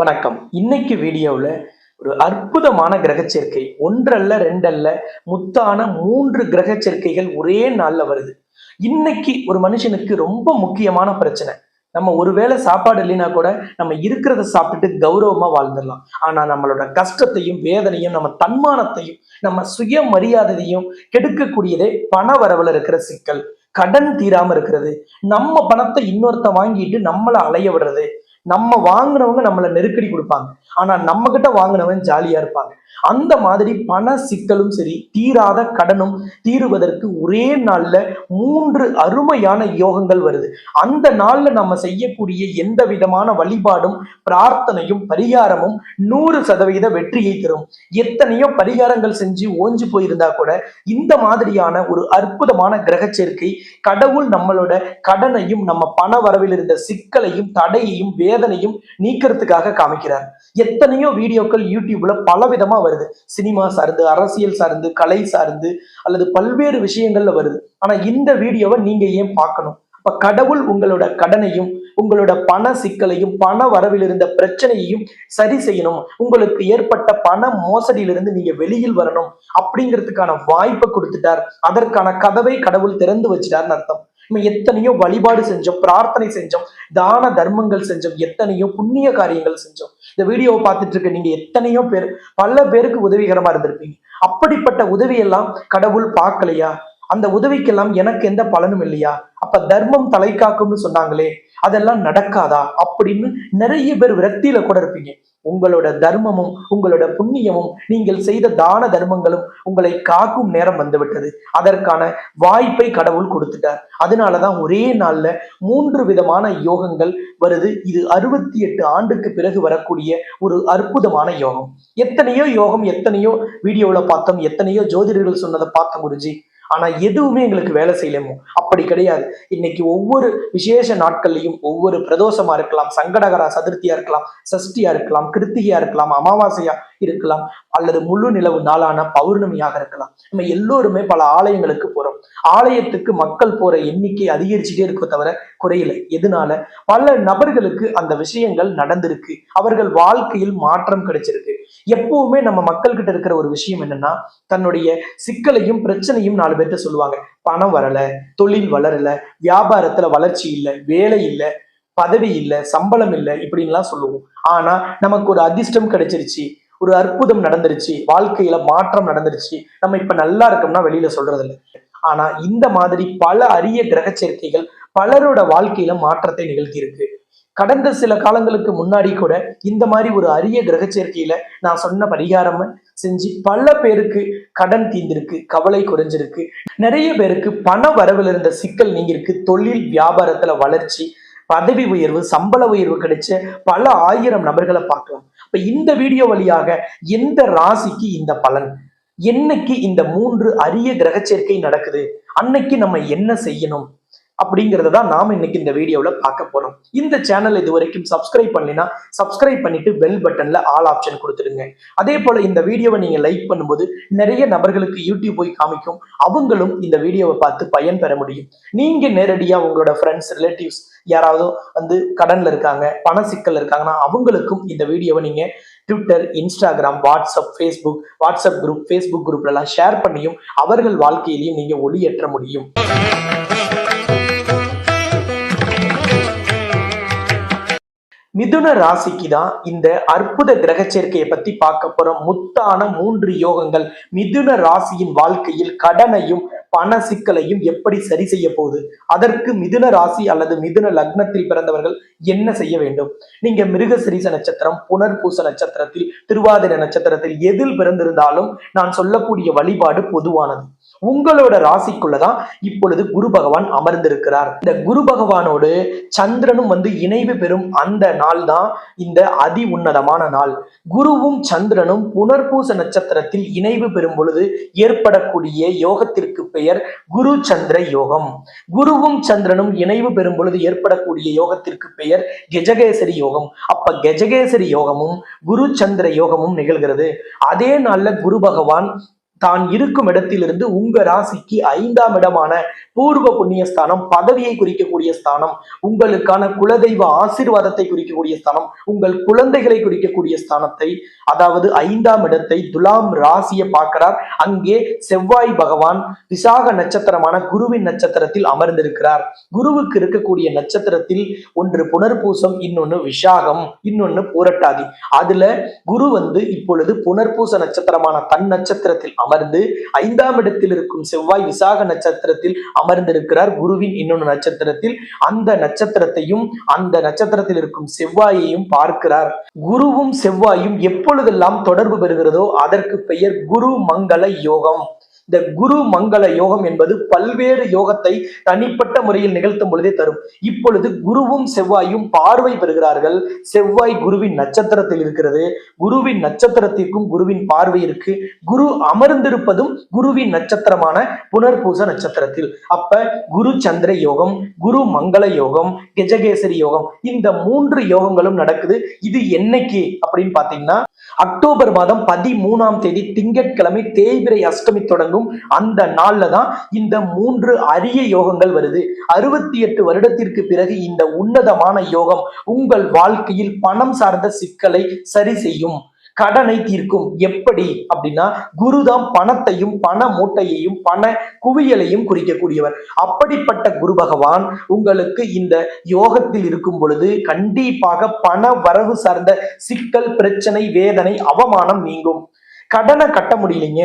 வணக்கம். இன்னைக்கு வீடியோவில் ஒரு அற்புதமான கிரக சேர்க்கை ஒன்றல்ல ரெண்டல்ல முத்தான மூன்று கிரக சேர்க்கைகள் ஒரே நாள்ல வருது. இன்னைக்கு ஒரு மனுஷனுக்கு ரொம்ப முக்கியமான பிரச்சனை. நம்ம ஒருவேளை சாப்பாடு இல்லைன்னா கூட நம்ம இருக்கிறத சாப்பிட்டுட்டு கௌரவமா வாழ்ந்துடலாம். ஆனா நம்மளோட கஷ்டத்தையும் வேதனையும் நம்ம தன்மானத்தையும் நம்ம சுய மரியாதையும் கெடுக்கக்கூடியதே பண வரவுல இருக்கிற சிக்கல். கடன் தீராம இருக்கிறது. நம்ம பணத்தை இன்னொருத்த வாங்கிட்டு நம்மளை அலைய விடுறது. நம்ம வாங்கினவங்க நம்மளை நெருக்கடி கொடுப்பாங்க. ஆனா நம்ம கிட்ட வாங்கினவன் ஜாலியா இருப்பாங்க. அந்த மாதிரி பண சிக்கலும் சரி தீராத கடனும் தீருவதற்கு ஒரே நாள்ல மூன்று அருமையான யோகங்கள் வருது. அந்த நாள்ல நம்ம செய்யக்கூடிய எந்த விதமான வழிபாடும் பிரார்த்தனையும் பரிகாரமும் நூறு சதவீத வெற்றியை தரும். எத்தனையோ பரிகாரங்கள் செஞ்சு ஓஞ்சு போயிருந்தா கூட இந்த மாதிரியான ஒரு அற்புதமான கிரக சேர்க்கை கடவுள் நம்மளோட கடனையும் நம்ம பண வரவில் இருந்த சிக்கலையும் தடையையும் வேதனையும் நீக்கிறதுக்காக காமிக்கிறார். எத்தனையோ வீடியோக்கள் யூடியூப்ல பல விதமா வருது. சினிமா சார்ந்து அரசியல் சார்ந்து கலை சார்ந்து அல்லது பல்வேறு விஷயங்கள்ல வருது. ஆனா இந்த வீடியோவை நீங்க ஏன் பார்க்கணும்? இப்ப கடவுள் உங்களோட கடனையும் உங்களோட பண சிக்கலையும் பண வரவில் இருந்த பிரச்சனையையும் சரி செய்யணும். உங்களுக்கு ஏற்பட்ட பண மோசடியிலிருந்து நீங்க வெளியில் வரணும். அப்படிங்கிறதுக்கான வாய்ப்பை கொடுத்துட்டார். அதற்கான கதவை கடவுள் திறந்து வச்சிட்டார்னு அர்த்தம். நம்ம எத்தனையோ வழிபாடு செஞ்சோம் பிரார்த்தனை செஞ்சோம் தான தர்மங்கள் செஞ்சோம் எத்தனையோ புண்ணிய காரியங்கள் செஞ்சோம். இந்த வீடியோவை பார்த்துட்டு இருக்க நீங்க எத்தனையோ பேர் பல பேருக்கு உதவிகரமா இருந்திருப்பீங்க. அப்படிப்பட்ட உதவியெல்லாம் கடவுள் பார்க்கலையா? அந்த உதவிக்கெல்லாம் எனக்கு எந்த பலனும் இல்லையா? அப்ப தர்மம் தலை காக்கும்னு சொன்னாங்களே அதெல்லாம் நடக்காதா? அப்படின்னு நிறைய பேர் விரக்தியில கூட இருப்பீங்க. உங்களோட தர்மமும் உங்களோட புண்ணியமும் நீங்கள் செய்த தான தர்மங்களும் உங்களை காக்கும் நேரம் வந்துவிட்டது. அதற்கான வாய்ப்பை கடவுள் கொடுத்துட்டார். அதனாலதான் ஒரே நாள்ல மூன்று விதமான யோகங்கள் வருது. இது அறுபத்தி எட்டு ஆண்டுக்கு பிறகு வரக்கூடிய ஒரு அற்புதமான யோகம். எத்தனையோ யோகம் எத்தனையோ வீடியோல பார்த்தோம். எத்தனையோ ஜோதிடர்கள் சொன்னதை பார்த்தோம் குருஜி ஆனா எதுவுமே எங்களுக்கு வேலை செய்யலமோ? அப்படி கிடையாது. இன்னைக்கு ஒவ்வொரு விசேஷ நாட்கள்லையும் ஒவ்வொரு பிரதோஷமா இருக்கலாம் சங்கடகரா சதுர்த்தியா இருக்கலாம் சஷ்டியா இருக்கலாம் கிருத்திகையா இருக்கலாம் அமாவாசையா இருக்கலாம். அல்லது முழு நிலவு நாளான பௌர்ணமியாக இருக்கலாம். நம்ம எல்லோருமே பல ஆலயங்களுக்கு போறோம். ஆலயத்துக்கு மக்கள் போற எண்ணிக்கை அதிகரிச்சுட்டே இருக்கோ தவிர குறையில. எதனால? பல நபர்களுக்கு அந்த விஷயங்கள் நடந்திருக்கு. அவர்கள் வாழ்க்கையில் மாற்றம் கிடைச்சிருக்கு. எப்பவுமே நம்ம மக்கள் கிட்ட இருக்கிற ஒரு விஷயம் என்னன்னா தன்னுடைய சிக்கலையும் பிரச்சனையும் நாலு பேர்ட்ட சொல்லுவாங்க. பணம் வரல தொழில் வளரல வியாபாரத்துல வளர்ச்சி இல்லை வேலை இல்லை பதவி இல்லை சம்பளம் இல்லை இப்படின்லாம் சொல்லுவோம். ஆனா நமக்கு ஒரு அதிர்ஷ்டம் கிடைச்சிருச்சு. ஒரு அற்புதம் நடந்துருச்சு. வாழ்க்கையில மாற்றம் நடந்துருச்சு. நம்ம இப்ப நல்லா இருக்கோம்னா வெளியில சொல்றது இல்லை ஆனா இந்த மாதிரி பல அரிய கிரக சேர்க்கைகள் பலரோட வாழ்க்கையில மாற்றத்தை நிகழ்த்தி இருக்கு கடந்த சில காலங்களுக்கு முன்னாடி கூட இந்த மாதிரி ஒரு அரிய கிரக சேர்க்கையில நான் சொன்ன பரிகாரம் செஞ்சு பல பேருக்கு கடன் தீர்ந்திருக்கு கவலை குறைஞ்சிருக்கு. நிறைய பேருக்கு பண வரவில் இருந்த சிக்கல் நீங்கிருக்கு தொழில் வியாபாரத்துல வளர்ச்சி பதவி உயர்வு சம்பள உயர்வு கிடைச்ச பல ஆயிரம் நபர்களை பார்க்கலாம். இப்ப இந்த வீடியோ வழியாக எந்த ராசிக்கு இந்த பலன்? என்னைக்கு இந்த மூன்று அரிய கிரக சேர்க்கை நடக்குது? அன்னைக்கு நம்ம என்ன செய்யணும்? அப்படிங்கிறத தான் நாம இன்னைக்கு இந்த வீடியோவில் பார்க்க போறோம். இந்த சேனல் இது வரைக்கும் சப்ஸ்கிரைப் பண்ணலைன்னா சப்ஸ்கிரைப் பண்ணிட்டு பெல் பட்டன்ல ஆல் ஆப்ஷன் கொடுத்துடுங்க. அதே போல இந்த வீடியோவை நீங்க லைக் பண்ணும்போது நிறைய நபர்களுக்கு யூடியூப் போய் காமிக்கும். அவங்களும் இந்த வீடியோவை பார்த்து பயன் பெற முடியும். நீங்க நேரடியா உங்களோட ஃப்ரெண்ட்ஸ் ரிலேட்டிவ்ஸ் யாராவது வந்து கடன்ல இருக்காங்க பண சிக்கல் இருக்காங்கன்னா அவங்களுக்கும் இந்த வீடியோவை நீங்க Twitter Instagram WhatsApp Facebook WhatsApp group Facebook குரூப்ல எல்லாம் ஷேர் பண்ணியும் அவர்கள் வாழ்க்கையிலையும் நீங்க ஒளியேற்ற முடியும். மிதுன ராசிக்கு தான் இந்த அற்புத கிரக சேர்க்கையை பத்தி பார்க்க போறோம். முத்தான மூன்று யோகங்கள் மிதுன ராசியின் வாழ்க்கையில் கடனையும் பண சிக்கலையும் எப்படி சரி செய்ய போகுது? அதற்கு மிதுன ராசி அல்லது மிதுன லக்னத்தில் பிறந்தவர்கள் என்ன செய்ய வேண்டும்? நீங்க மிருகசிரீச நட்சத்திரம் புனர்பூச நட்சத்திரத்தில் திருவாதிரை நட்சத்திரத்தில் எதில் பிறந்திருந்தாலும் நான் சொல்லக்கூடிய வழிபாடு பொதுவானது. உங்களோட ராசிக்குள்ளதான் இப்பொழுது குரு பகவான் அமர்ந்திருக்கிறார். இந்த குரு பகவானோடு சந்திரனும் வந்து இணைவு பெறும் அந்த நாள் தான் இந்த அதி உன்னதமான நாள். குருவும் சந்திரனும் புனர்பூச நட்சத்திரத்தில் இணைவு பெறும் பொழுது ஏற்படக்கூடிய யோகத்திற்கு பெயர் குரு சந்திர யோகம். குருவும் சந்திரனும் இணைவு பெறும் பொழுது ஏற்படக்கூடிய யோகத்திற்கு பெயர் கெஜகேசரி யோகம். அப்ப கெஜகேசரி யோகமும் குரு சந்திர யோகமும் நிகழ்கிறது. அதே நாள்ல குரு பகவான் தான் இருக்கும் இடத்திலிருந்து உங்க ராசிக்கு ஐந்தாம் இடமான பூர்வ புண்ணிய ஸ்தானம் பதவியை குறிக்கக்கூடிய ஸ்தானம் உங்களுக்கான குலதெய்வ ஆசீர்வாதத்தை குறிக்கக்கூடிய ஸ்தானம் உங்கள் குழந்தைகளை குறிக்கக்கூடிய ஸ்தானத்தை அதாவது ஐந்தாம் இடத்தை துலாம் ராசியை பார்க்கிறார். அங்கே செவ்வாய் பகவான் விசாக நட்சத்திரமான குருவின் நட்சத்திரத்தில் அமர்ந்திருக்கிறார். குருவுக்கு இருக்கக்கூடிய நட்சத்திரத்தில் ஒன்று புனர்பூசம் இன்னொன்னு விஷாகம் இன்னொன்னு பூரட்டாதி. அதுல குரு வந்து இப்பொழுது புனர்பூச நட்சத்திரமான தன் நட்சத்திரத்தில் அமர் அமர்ந்து ஐந்தாம் இடத்தில் இருக்கும் செவ்வாய் விசாக நட்சத்திரத்தில் அமர்ந்திருக்கிறார். குருவின் இன்னொன்று நட்சத்திரத்தில் அந்த நட்சத்திரத்தையும் அந்த நட்சத்திரத்தில் இருக்கும் செவ்வாயையும் பார்க்கிறார். குருவும் செவ்வாயும் எப்பொழுதெல்லாம் தொடர்பு பெறுகிறதோ அதற்கு பெயர் குரு மங்கள யோகம். இந்த குரு மங்கள யோகம் என்பது பல்வேறு யோகத்தை தனிப்பட்ட முறையில் நிகழ்த்தும் பொழுதே தரும். இப்பொழுது குருவும் செவ்வாயும் பார்வை பெறுகிறார்கள். செவ்வாய் குருவின் நட்சத்திரத்தில் இருக்கிறது. குருவின் நட்சத்திரத்திற்கும் குருவின் பார்வை இருக்கு. குரு அமர்ந்திருப்பதும் குருவின் நட்சத்திரமான புனர்பூச நட்சத்திரத்தில். அப்ப குரு சந்திர யோகம் குரு மங்கள யோகம் கெஜகேசரி யோகம் இந்த மூன்று யோகங்களும் நடக்குது. இது என்னைக்கு அப்படின்னு பாத்தீங்கன்னா அக்டோபர் மாதம் பதிமூணாம் தேதி திங்கட்கிழமை தேய்பிரை அஷ்டமி தொடங்கும் அந்த நாள்ல தான் இந்த மூன்று அரிய யோகங்கள் வருது. அறுபத்தி எட்டு வருடத்திற்கு பிறகு இந்த உன்னதமான யோகம் உங்கள் வாழ்க்கையில் பணம் சார்ந்த சிக்கலை சரி செய்யும். கடனை தீர்க்கும். எப்படி? அப்படின்னா குருதான் பணத்தையும் பண மூட்டையையும் பண குவியலையும் குறிக்கக்கூடியவர். அப்படிப்பட்ட குரு பகவான் உங்களுக்கு இந்த யோகத்தில் இருக்கும் பொழுது கண்டிப்பாக பண வரவு சார்ந்த சிக்கல் பிரச்சனை வேதனை அவமானம் நீங்கும். கடனை கட்ட முடியலைங்க.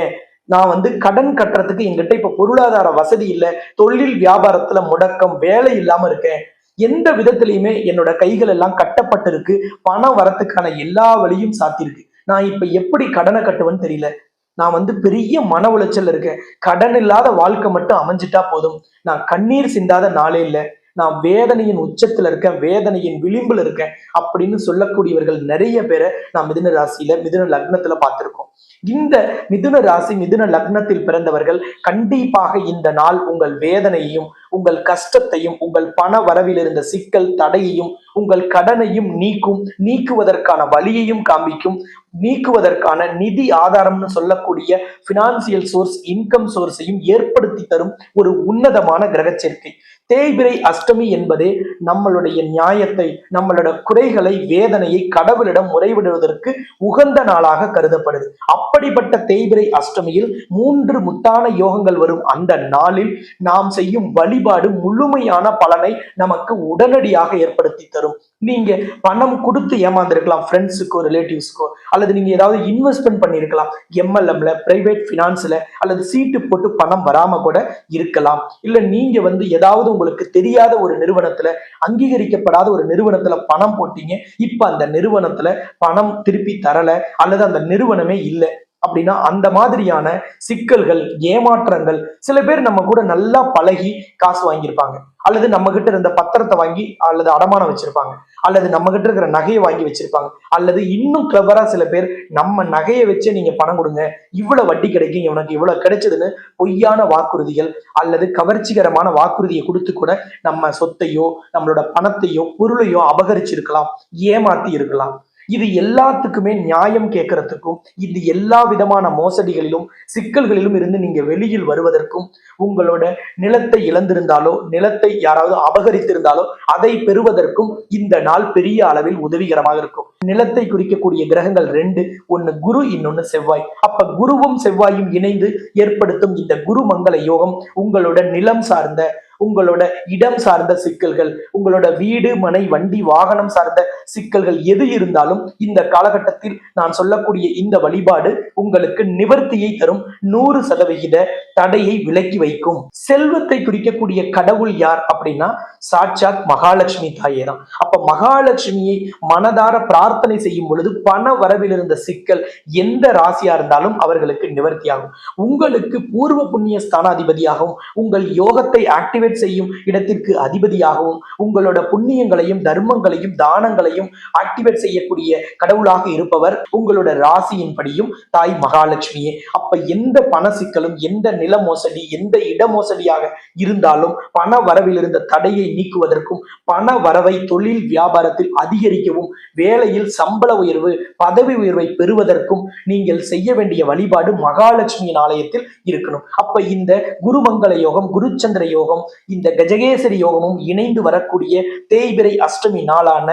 நான் வந்து கடன் கட்டுறதுக்கு எங்கிட்ட இப்ப பொருளாதார வசதி இல்லை தொழில் வியாபாரத்துல முடக்கம் வேலை இல்லாம இருக்கேன். எந்த விதத்திலையுமே என்னோட கைகள் எல்லாம் கட்டப்பட்டிருக்கு. பணம் வரத்துக்கான எல்லா வழியும் சாத்தியிருக்கு. நான் இப்ப எப்படி கடனை கட்டுவேன்னு தெரியல. நான் வந்து பெரிய மன உளைச்சல் இருக்கேன். கடன் இல்லாத வாழ்க்கை மட்டும் அமைஞ்சிட்டா போதும். நான் கண்ணீர் சிந்தாத நாளே இல்லை. நான் வேதனையின் உச்சத்துல இருக்கேன். வேதனையின் விளிம்புல இருக்கேன். அப்படின்னு சொல்லக்கூடியவர்கள் நிறைய பேரை நான் மிதுன ராசியில மிதுன லக்னத்துல பார்த்திருக்கோம். இந்த மிதுன ராசி மிதுன லக்னத்தில் பிறந்தவர்கள் கண்டிப்பாக இந்த நாள் உங்கள் வேதனையையும் உங்கள் கஷ்டத்தையும் உங்கள் பண வரவில் இருந்த சிக்கல் தடையையும் உங்கள் கடனையும் நீக்கும் நீக்குவதற்கான வழியையும் காண்பிக்கும் நீக்குவதற்கான நிதி ஆதாரம்னு சொல்லக்கூடிய பினான்சியல் சோர்ஸ் இன்கம் சோர்ஸையும் ஏற்படுத்தி தரும் ஒரு உன்னதமான கிரக சேர்க்கை தேய்பிரை அஷ்டமி என்பதே நம்மளுடைய நியாயத்தை நம்மளோட குறைகளை வேதனையை கடவுளிடம் முறைவிடுவதற்கு உகந்த நாளாக கருதப்படுது. அப்படிப்பட்ட தேய்பிரை அஷ்டமியில் மூன்று முத்தான யோகங்கள் வரும் அந்த நாளில் நாம் செய்யும் வழிபாடு முழுமையான பலனை நமக்கு உடனடியாக ஏற்படுத்தி தரும். நீங்க பணம் கொடுத்து ஏமாந்துருக்கலாம் ஃப்ரெண்ட்ஸுக்கோ ரிலேட்டிவ்ஸ்க்கோ அல்லது நீங்க ஏதாவது இன்வெஸ்ட்மெண்ட் பண்ணியிருக்கலாம் எம்எல்எம்ல பிரைவேட் பினான்ஸ்ல அல்லது சீட்டு போட்டு பணம் வராம கூட இருக்கலாம். இல்ல நீங்க வந்து ஏதாவது உங்களுக்கு தெரியாத ஒரு நிறுவனத்துல அங்கீகரிக்கப்படாத ஒரு நிறுவனத்துல பணம் போட்டீங்க. இப்ப அந்த நிறுவனத்துல பணம் திருப்பி தரல அல்லது அந்த நிறுவனமே இல்லை அப்படின்னா அந்த மாதிரியான சிக்கல்கள் ஏமாற்றங்கள் சில பேர் நம்ம கூட நல்லா பழகி காசு வாங்கியிருப்பாங்க. அல்லது நம்ம கிட்ட இருந்த பத்திரத்தை வாங்கி அல்லது அடமானம் வச்சிருப்பாங்க. அல்லது நம்ம கிட்ட இருக்கிற நகையை வாங்கி வச்சிருப்பாங்க. அல்லது இன்னும் கிளவரா சில பேர் நம்ம நகையை வச்சே நீங்க பணம் கொடுங்க இவ்வளவு வட்டி கிடைக்கும் இவனுக்கு இவ்வளவு கிடைச்சதுன்னு பொய்யான வாக்குறுதிகள் அல்லது கவர்ச்சிகரமான வாக்குறுதியை கொடுத்து கூட நம்ம சொத்தையோ நம்மளோட பணத்தையோ பொருளையோ அபகரிச்சிருக்கலாம் ஏமாத்தி இருக்கலாம். இது எல்லாத்துக்குமே நியாயம் கேட்கறதுக்கும் இது எல்லா விதமான மோசடிகளிலும் சிக்கல்களிலும் இருந்து நீங்க வெளியில் வருவதற்கும் உங்களோட நிலத்தை இழந்திருந்தாலோ நிலத்தை யாராவது அபகரித்திருந்தாலோ அதை பெறுவதற்கும் இந்த நாள் பெரிய அளவில் உதவிகரமாக இருக்கும். நிலத்தை குறிக்கக்கூடிய கிரகங்கள் ரெண்டு ஒன்னு குரு இன்னொன்னு செவ்வாய். அப்ப குருவும் செவ்வாயும் இணைந்து ஏற்படுத்தும் இந்த குரு மங்கள யோகம் உங்களோட நிலம் சார்ந்த உங்களோட இடம் சார்ந்த சிக்கல்கள் உங்களோட வீடு மனை வண்டி வாகனம் சார்ந்த சிக்கல்கள் எது இருந்தாலும் இந்த காலகட்டத்தில் நான் சொல்லக்கூடிய இந்த வழிபாடு உங்களுக்கு நிவர்த்தியை தரும். நூறு சதவிகித தடையை விலக்கி வைக்கும். செல்வத்தை குறிக்கக்கூடிய கடவுள் யார் அப்படின்னா சாட்சாத் மகாலட்சுமி தாயே தான் அப்ப மகாலட்சுமியை மனதார பிரார்த்தனை செய்யும் பொழுது பண வரவில் இருந்த சிக்கல் எந்த ராசியா இருந்தாலும் அவர்களுக்கு நிவர்த்தியாகும். உங்களுக்கு பூர்வ புண்ணிய ஸ்தானாதிபதியாகவும் உங்கள் யோகத்தை ஆக்டிவேட் ஆக்டிவேட் செய்யும் இடத்திற்கு அதிபதியாகவும் உங்களோட புண்ணியங்களையும் தர்மங்களையும் தானங்களையும் ஆக்டிவேட் செய்யக்கூடிய கடவுளாக இருப்பவர் உங்களோட ராசியின்படியும் தாய் மகாலட்சுமியே. அப்ப எந்த பண சிக்கலும் எந்த நில மோசடி எந்த இட மோசடியாக இருந்தாலும் பண வரவில் இருந்த தடையை நீக்குவதற்கும் பண வரவை தொழில் வியாபாரத்தில் அதிகரிக்கவும் வேலையில் சம்பள உயர்வு பதவி உயர்வை பெறுவதற்கும் நீங்கள் செய்ய வேண்டிய வழிபாடு மகாலட்சுமியின் ஆலயத்தில் இருக்கணும். அப்ப இந்த குருமங்கள யோகம் குருச்சந்திர யோகம் இந்த கஜகேசரி யோகமும் இணைந்து வரக்கூடிய தேய்பிரை அஷ்டமி நாளான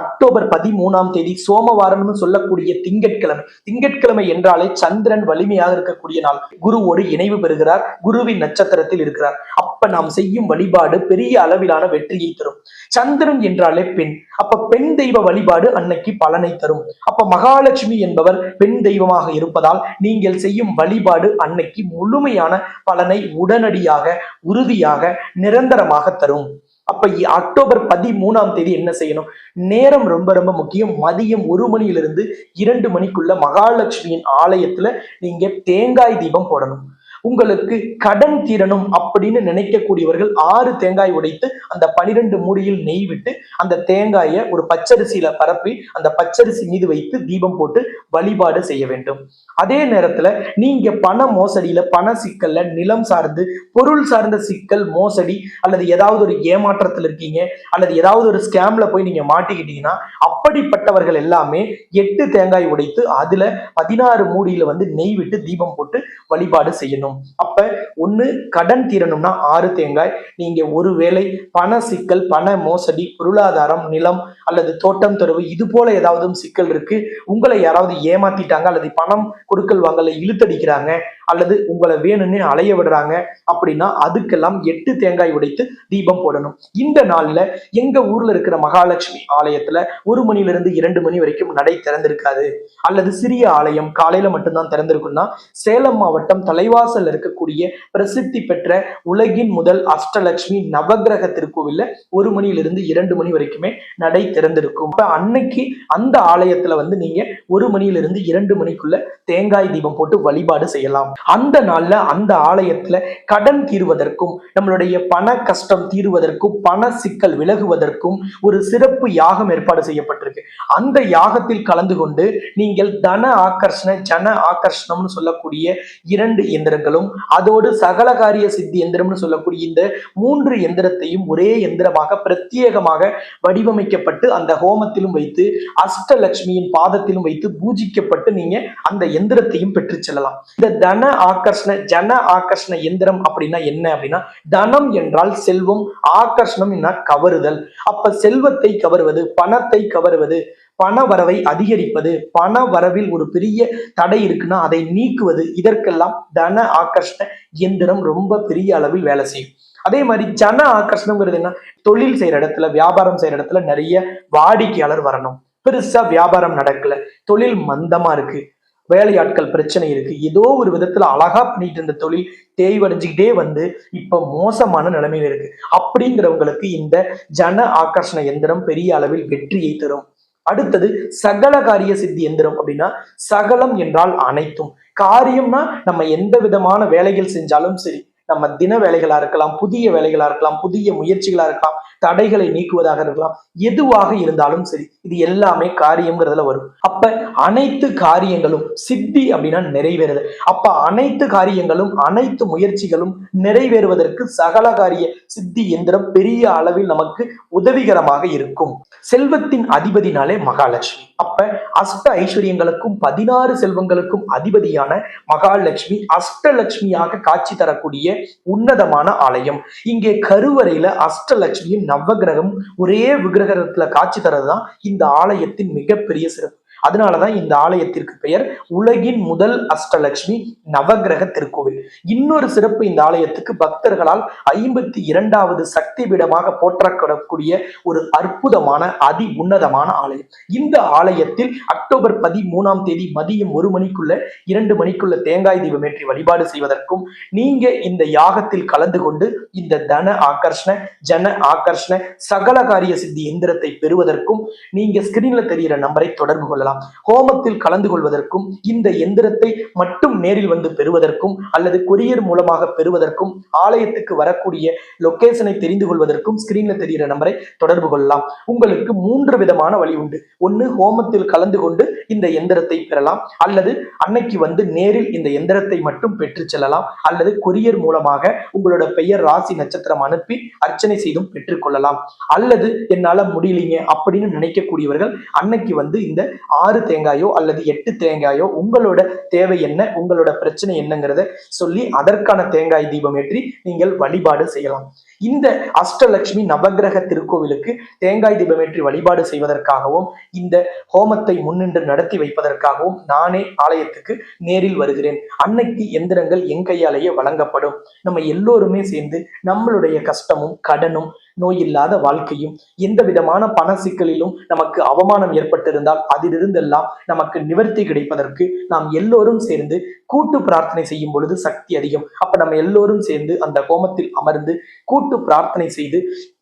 அக்டோபர் பதிமூணாம் தேதி சோமவாரம்னு சொல்லக்கூடிய திங்கட்கிழமை. திங்கட்கிழமை என்றாலே சந்திரன் வலிமையாக இருக்கக்கூடிய நாள். குருவோடு இணைவு பெறுகிறார். குருவின் நட்சத்திரத்தில் இருக்கிறார். அப்ப நாம் செய்யும் வழிபாடு பெரிய அளவிலான வெற்றியை தரும். சந்திரன் என்றாலே பெண். அப்ப பெண் தெய்வ வழிபாடு அன்னைக்கு பலனை தரும். அப்ப மகாலட்சுமி என்பவர் பெண் தெய்வமாக இருப்பதால் நீங்கள் செய்யும் வழிபாடு அன்னைக்கு முழுமையான பலனை உடனடியாக உறுதியாக நிரந்தரமாக தரும். அப்ப அக்டோபர் பதிமூணாம் தேதி என்ன செய்யணும்? நேரம் ரொம்ப ரொம்ப முக்கியம். மதியம் ஒரு மணியிலிருந்து இரண்டு மணிக்குள்ள மகாலட்சுமியின் ஆலயத்துல நீங்க தேங்காய் தீபம் போடணும். உங்களுக்கு கடன் தீரணும் அப்படின்னு நினைக்கக்கூடியவர்கள் ஆறு தேங்காய் உடைத்து அந்த பனிரெண்டு மூடியில் நெய் விட்டு அந்த தேங்காயை ஒரு பச்சரிசியில பரப்பி அந்த பச்சரிசி மீது வைத்து தீபம் போட்டு வழிபாடு செய்ய வேண்டும். அதே நேரத்துல நீங்க பண மோசடியில பண சிக்கல்ல நிலம் சார்ந்து பொருள் சார்ந்த சிக்கல் மோசடி அல்லது ஏதாவது ஒரு ஏமாற்றத்தில் இருக்கீங்க அல்லது ஏதாவது ஒரு ஸ்கேம்ல போய் நீங்க மாட்டிக்கிட்டீங்கன்னா அப்படிப்பட்டவர்கள் எல்லாமே எட்டு தேங்காய் உடைத்து அதுல பதினாறு மூடியில வந்து நெய் விட்டு தீபம் போட்டு வழிபாடு செய்யணும். அப்ப ஒண்ணு கடன் தீரணும்னா ஆறு தேங்காய். நீங்க ஒருவேளை பண சிக்கல் பண மோசடி பொருளாதாரம் நிலம் அல்லது தோட்டம் தொடர்பு இது போல ஏதாவது சிக்கல் இருக்கு. உங்களை யாராவது ஏமாத்திட்டாங்க அல்லது பணம் கொடுக்கல் வாங்கல இழுத்தடிக்கிறாங்க அல்லது உங்களை வேணும்னு அலைய விடுறாங்க அப்படின்னா அதுக்கெல்லாம் எட்டு தேங்காய் உடைத்து தீபம் போடணும். இந்த நாள்ல எங்க ஊர்ல இருக்கிற மகாலட்சுமி ஆலயத்துல ஒரு மணில இருந்து இரண்டு மணி வரைக்கும் நடை திறந்திருக்காது. அல்லது சிறிய ஆலயம் காலையில மட்டும்தான் திறந்திருக்கும்னா சேலம் மாவட்டம் தலைவாசல் இருக்கக்கூடிய பிரசித்தி பெற்ற உலகின் முதல் அஷ்டலட்சுமி நவகிரக திருக்கோவில்ல ஒரு மணியிலிருந்து இரண்டு மணி வரைக்குமே நடை திறந்திருக்கும். அப்ப அன்னைக்கு அந்த ஆலயத்துல வந்து நீங்க ஒரு மணியிலிருந்து இரண்டு மணிக்குள்ள தேங்காய் தீபம் போட்டு வழிபாடு செய்யலாம். அந்த நாள்ல அந்த ஆலயத்துல கடன் தீர்வதற்கும் நம்மளுடைய பண கஷ்டம் தீர்வதற்கும் பண சிக்கல் விலகுவதற்கும் ஒரு சிறப்பு யாகம் ஏற்பாடு செய்யப்பட்டிருக்கு. அந்த யாகத்தில் கலந்து கொண்டு நீங்கள் தன ஆகர்ஷண ஜன ஆகர்ஷணம்னு சொல்லக்கூடிய இரண்டு இயந்திரங்கள் எந்திரங்களும் அதோடு சகல காரிய சித்தி எந்திரம்னு சொல்லக்கூடிய இந்த மூன்று எந்திரத்தையும் ஒரே எந்திரமாக பிரத்யேகமாக வடிவமைக்கப்பட்டு அந்த ஹோமத்திலும் வைத்து அஷ்டலட்சுமியின் பாதத்திலும் வைத்து பூஜிக்கப்பட்டு நீங்க அந்த எந்திரத்தையும் பெற்று செல்லலாம். இந்த தன ஆகர்ஷண ஜன ஆகர்ஷண எந்திரம் அப்படின்னா என்ன அப்படின்னா தனம் என்றால் செல்வம் ஆகர்ஷணம் கவருதல். அப்ப செல்வத்தை கவருவது பணத்தை கவருவது பண வரவை அதிகரிப்பது பண வரவில் ஒரு பெரிய தடை இருக்குன்னா அதை நீக்குவது இதற்கெல்லாம் தன ஆகர்ஷண இயந்திரம் ரொம்ப பெரிய அளவில் வேலை செய்யும். அதே மாதிரி ஜன ஆக்கர்ஷணங்கிறது என்ன? தொழில் செய்யற இடத்துல வியாபாரம் செய்யற இடத்துல நிறைய வாடிக்கையாளர் வரணும். பெருசா வியாபாரம் நடக்கல. தொழில் மந்தமா இருக்கு. வேலையாட்கள் பிரச்சனை இருக்கு. ஏதோ ஒரு விதத்துல அழகா பண்ணிட்டு இருந்த தொழில் தேய்வடைஞ்சுக்கிட்டே வந்து இப்ப மோசமான நிலைமையில இருக்கு. அப்படிங்கிறவங்களுக்கு இந்த ஜன ஆகர்ஷண எந்திரம் பெரிய அளவில் வெற்றியை தரும். அடுத்தது சகல காரிய சித்தி எந்திரம் அப்படின்னா சகலம் என்றால் அனைத்தும். காரியம்னா நம்ம எந்த விதமான வேலைகள் செஞ்சாலும் சரி நம்ம தின வேலைகளா இருக்கலாம் புதிய வேலைகளா இருக்கலாம் புதிய முயற்சிகளா இருக்கலாம் தடைகளை நீக்குவதாக இருக்கலாம் எதுவாக இருந்தாலும் சரி இது எல்லாமே காரியம்ங்கிறதுல வரும். அப்ப அனைத்து காரியங்களும் சித்தி அப்படின்னா நிறைவேறுது. அப்ப அனைத்து காரியங்களும் அனைத்து முயற்சிகளும் நிறைவேறுவதற்கு சகல காரிய சித்தி எந்திரம் பெரிய அளவில் நமக்கு உதவிகரமாக இருக்கும். செல்வத்தின் அதிபதினாலே மகாலட்சுமி. அப்ப அஷ்ட ஐஸ்வர்யங்களுக்கும் பதினாறு செல்வங்களுக்கும் அதிபதியான மகாலட்சுமி அஷ்டலட்சுமியாக காட்சி தரக்கூடிய உன்னதமான ஆலயம். இங்கே கருவறையில அஷ்டலட்சுமியும் நவகிரகம் ஒரே விக்கிரகத்துல காட்சி தரதுதான் இந்த ஆலயத்தின் மிகப்பெரிய சிறப்பு. அதனாலதான் இந்த ஆலயத்திற்கு பெயர் உலகின் முதல் அஷ்டலட்சுமி நவகிரக திருக்கோவில். இன்னொரு சிறப்பு இந்த ஆலயத்துக்கு பக்தர்களால் ஐம்பத்தி இரண்டாவது சக்தி பீடமாக போற்றப்படக்கூடிய ஒரு அற்புதமான அதி உன்னதமான ஆலயம். இந்த ஆலயத்தில் அக்டோபர் பதிமூணாம் தேதி மதியம் ஒரு மணிக்குள்ள இரண்டு மணிக்குள்ள தேங்காய் தீபம் ஏற்றி வழிபாடு செய்வதற்கும் நீங்க இந்த யாகத்தில் கலந்து கொண்டு இந்த தன ஆகர்ஷண ஜன ஆகர்ஷண சகல காரிய சித்தி எந்திரத்தை பெறுவதற்கும் நீங்க ஸ்கிரீன்ல தெரிகிற நம்பரை தொடர்பு கொள்ளலாம். கொள்ளலாம் ஹோமத்தில் கலந்து கொள்வதற்கும் இந்த எந்திரத்தை மட்டும் நேரில் வந்து பெறுவதற்கும் அல்லது கொரியர் மூலமாக பெறுவதற்கும் ஆலயத்துக்கு வரக்கூடிய லொகேஷனை தெரிந்து கொள்வதற்கும் ஸ்கிரீன்ல தெரிகிற நம்பரை தொடர்பு கொள்ளலாம். உங்களுக்கு மூன்று விதமான வழி உண்டு. ஒன்னு ஹோமத்தில் கலந்து கொண்டு இந்த எந்திரத்தை பெறலாம். அல்லது அன்னைக்கு வந்து நேரில் இந்த எந்திரத்தை மட்டும் பெற்று செல்லலாம். அல்லது கொரியர் மூலமாக உங்களோட பெயர் ராசி நட்சத்திரம் அனுப்பி அர்ச்சனை செய்தும் பெற்றுக்கொள்ளலாம் அல்லது என்னால முடியலீங்க அப்படின்னு நினைக்கக்கூடியவர்கள் அன்னைக்கு வந்து இந்த ஆறு தேங்காயோ அல்லது எட்டு தேங்காயோ உங்களோட தேவை என்ன உங்களோட பிரச்சனை என்னங்கிறத சொல்லி அதற்கான தேங்காய் தீபம் ஏற்றி நீங்கள் வழிபாடு செய்யலாம். இந்த அஷ்டலட்சுமி நவக்கிரக திருக்கோவிலுக்கு தேங்காய் தீபம் ஏற்றி வழிபாடு செய்வதற்காகவும் இந்த ஹோமத்தை முன்னின்று நடத்தி வைப்பதற்காகவும் நானே ஆலயத்துக்கு நேரில் வருகிறேன். அன்னைக்கு எந்திரங்கள் என் கையாலேயே வழங்கப்படும். நம்ம எல்லோருமே சேர்ந்து நம்மளுடைய கஷ்டமும் கடனும் நோய் இல்லாத வாழ்க்கையும் எந்த விதமான பண சிக்கலிலும் நமக்கு அவமானம் ஏற்பட்டிருந்தால் அதிலிருந்தெல்லாம் நமக்கு நிவர்த்தி கிடைப்பதற்கு நாம் எல்லோரும் சேர்ந்து கூட்டு பிரார்த்தனை செய்யும் பொழுது சக்தி அதிகம். அப்ப நம்ம எல்லோரும் சேர்ந்து அந்த கோமத்தில் அமர்ந்து கூட்டு பிரார்த்தனை செய்து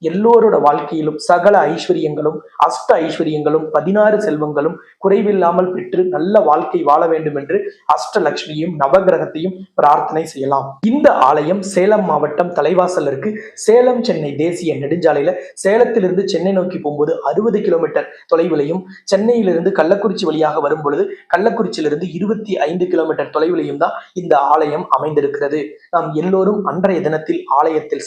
எல்லோரோட வாழ்க்கையிலும் சகல ஐஸ்வர்யங்களும் அஷ்ட ஐஸ்வர்யங்களும் பதினாறு செல்வங்களும் குறைவில்லாமல் பெற்று நல்ல வாழ்க்கை வாழ வேண்டும் என்று அஷ்டலட்சுமியும் நவகிரகத்தையும் பிரார்த்தனை செய்யலாம். இந்த ஆலயம் சேலம் மாவட்டம் தலைவாசல் இருக்கு. சேலம் சென்னை தேசிய நெடுஞ்சாலையில சேலத்திலிருந்து சென்னை நோக்கி போகும்போது அறுபது கிலோமீட்டர் தொலைவிலையும் சென்னையிலிருந்து கள்ளக்குறிச்சி வழியாக வரும் பொழுது கள்ளக்குறிச்சியிலிருந்து இருபத்தி ஐந்து கிலோமீட்டர் தொலைவிலையும் தான் இந்த ஆலயம் அமைந்திருக்கிறது. நாம் எல்லோரும் அன்றைய தினத்தில் ஆலயத்தில்